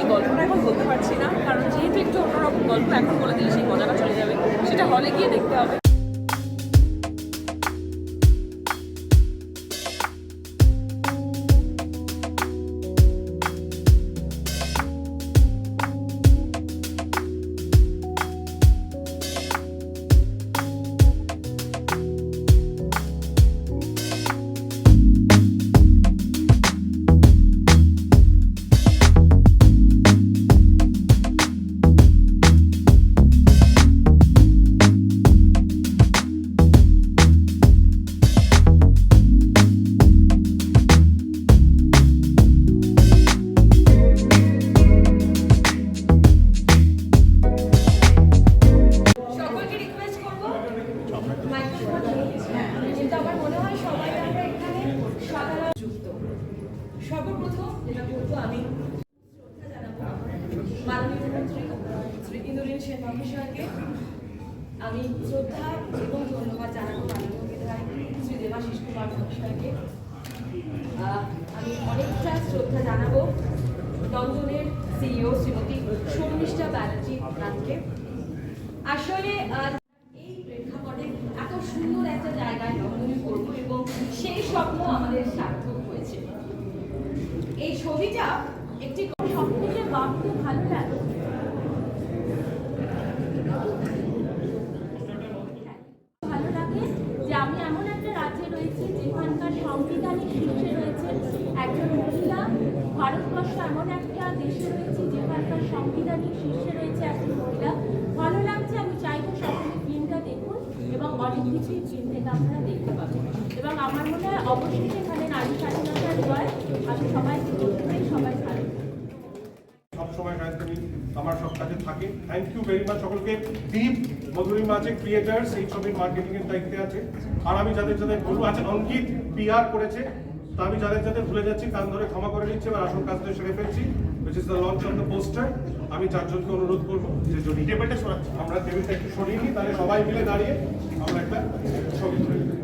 সেই গল্পটা এখন বলতে পারছি না, কারণ যেহেতু একটু অন্যরকম গল্প, এখন বলে দিলে সেই মজাটা চলে যাবে। সেটা হলে গিয়ে দেখতে হবে। আমি মাননীয় মন্ত্রী শ্রী ইন্দুরিন সেন মহাশয়কে আমি শ্রদ্ধা এবং ধন্যবাদ জানাব মাননীয় বিধায়ক শ্রী দেবাশিস কুমার মহাশয়কে আমি অনেকটা শ্রদ্ধা জানাব লন্ডনের সিইও শ্রীমতী শর্মিষ্ঠা ব্যানার্জি ম্যামকে আসলে এই প্রেক্ষাপটে এত সুন্দর একটা জায়গায় লন্ডনে করব এবং সেই স্বপ্ন আমাদের সার্থক হয়েছে। এই ছবিটা থেকে ভালো লাগে ভালো লাগে যে আমি এমন একটা রাজ্যে রয়েছি যেখানকার সাংবিধানিক শীর্ষে রয়েছে একজন মহিলা ভারতবর্ষ এমন একটা দেশে রয়েছে যেখানকার সাংবিধানিক শীর্ষে রয়েছে একজন মহিলা ভালো লাগছে। আমি চাইব সকলে ফিল্মটা দেখুন এবং অনেক কিছুই ফিল্ম থেকে আপনারা দেখতে পাবেন এবং আমার মনে হয় অবশ্যই এখানে নারী স্বাধীনতার জয় আমি সবাইকে বলতে চাই সবাই ভালো থাকবেন। সবসময় গায়ত্রী আমার সব কাজে থাকে। থ্যাংক ইউ ভেরি মাচ সকলকে। দীপ মধুরী মাঝে ক্রিয়েটার্স এই ছবির মার্কেটিং এর দায়িত্বে আছে। আর আমি যাদের যাদের বলব আছে অঙ্কিত পিআর করেছে তো আমি যাদের যাদের ভুলে যাচ্ছি কান ধরে ক্ষমা করে নিচ্ছি এবার আসল কাজটা সেরে ফেলছি which is the launch of the poster আমি চারজনকে অনুরোধ করব যে যদি টেবিলটা সরাচ্ছি। আমরা টেবিলটা একটু সরিয়ে নিই তাহলে সবাই মিলে দাঁড়িয়ে আমরা একটা ছবি তুলে নিই।